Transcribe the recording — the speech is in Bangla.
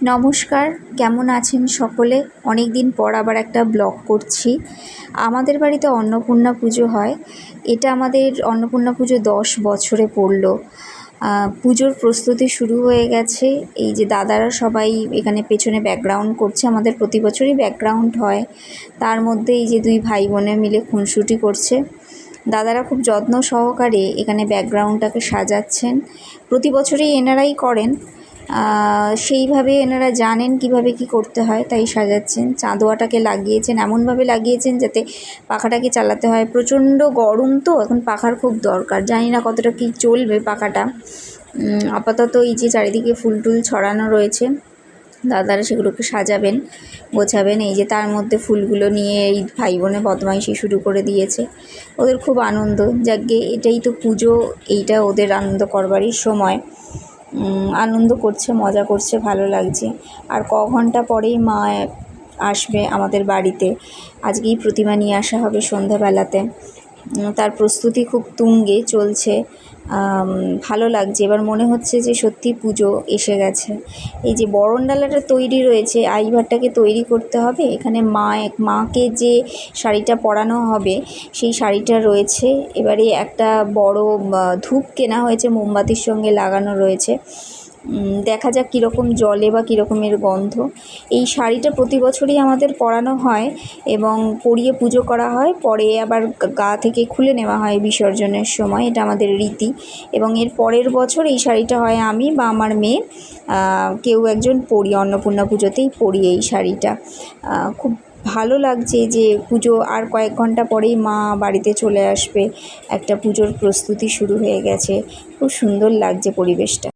নমস্কার, কেমন আছেন সকলে? অনেক দিন পর আবার একটা ব্লগ করছি। আমাদের বাড়িতে অন্নপূর্ণা পুজো হয়। এটা আমাদের অন্নপূর্ণা পুজো দশ বছরে পড়ল। পুজোর প্রস্তুতি শুরু হয়ে গেছে। এই যে দাদারা সবাই এখানে পেছনে ব্যাকগ্রাউন্ড করছে। আমাদের প্রতি বছরই ব্যাকগ্রাউন্ড হয়। তার মধ্যে এই যে দুই ভাই বোনে মিলে খুনসুটি করছে। দাদারা খুব যত্ন সহকারে এখানে ব্যাকগ্রাউন্ডটাকে সাজাচ্ছেন। প্রতি বছরই এনারাই করেন। সেইভাবে এনারা জানেন কীভাবে কি করতে হয়, তাই সাজাচ্ছেন। চাঁদোয়াটাকে লাগিয়েছেন, এমনভাবে লাগিয়েছেন যাতে পাখাটাকে চালাতে হয়। প্রচণ্ড গরম তো, এখন পাখার খুব দরকার। জানি না কতটা কি চলবে পাখাটা। আপাতত এই যে চারিদিকে ফুল টুল ছড়ানো রয়েছে, দাদারা সেগুলোকে সাজাবেন, গোছাবেন। এই যে তার মধ্যে ফুলগুলো নিয়ে এই ভাই বোনে বদমাইশি শুরু করে দিয়েছে। ওদের খুব আনন্দ। যাকে এটাই তো পুজো, এইটা ওদের আনন্দ করবারই সময়। আনন্দ করছে, মজা করছে, ভালো লাগছে। আর ক ঘণ্টা পরেই মা আসবে আমাদের বাড়িতে। আজকেই প্রতিমা নিয়ে আসা হবে সন্ধ্যাবেলাতে। তার প্রস্তুতি খুব তুঙ্গে চলছে। ভালো লাগছে। এবার মনে হচ্ছে যে সত্যি পুজো এসে গেছে। এই যে বরণডালাটা তৈরি রয়েছে, আইভারটাকে তৈরি করতে হবে। এখানে মা, এক মাকে যে শাড়িটা পরানো হবে, সেই শাড়িটা রয়েছে। এবারে একটা বড় ধূপ কেনা হয়েছে, মোমবাতির সঙ্গে লাগানো রয়েছে। দেখা যাক কীরকম জলে বা কীরকমের গন্ধ। এই শাড়িটা প্রতি বছরই আমাদের পরানো হয় এবং পরিয়ে পুজো করা হয়। পরে আবার গা- থেকে খুলে নেওয়া হয় বিসর্জনের সময়, এটা আমাদের রীতি। এবং এর পরের বছর এই শাড়িটা হয় আমি বা আমার মেয়ে। কেউ একজন পরি অন্নপূর্ণা পুজোতেই পরি এই শাড়িটা। খুব ভালো লাগছে যে পুজো আর কয়েক ঘণ্টা পরেই মা বাড়িতে চলে আসবে। একটা পুজোর প্রস্তুতি শুরু হয়ে গেছে। খুব সুন্দর লাগছে পরিবেশটা।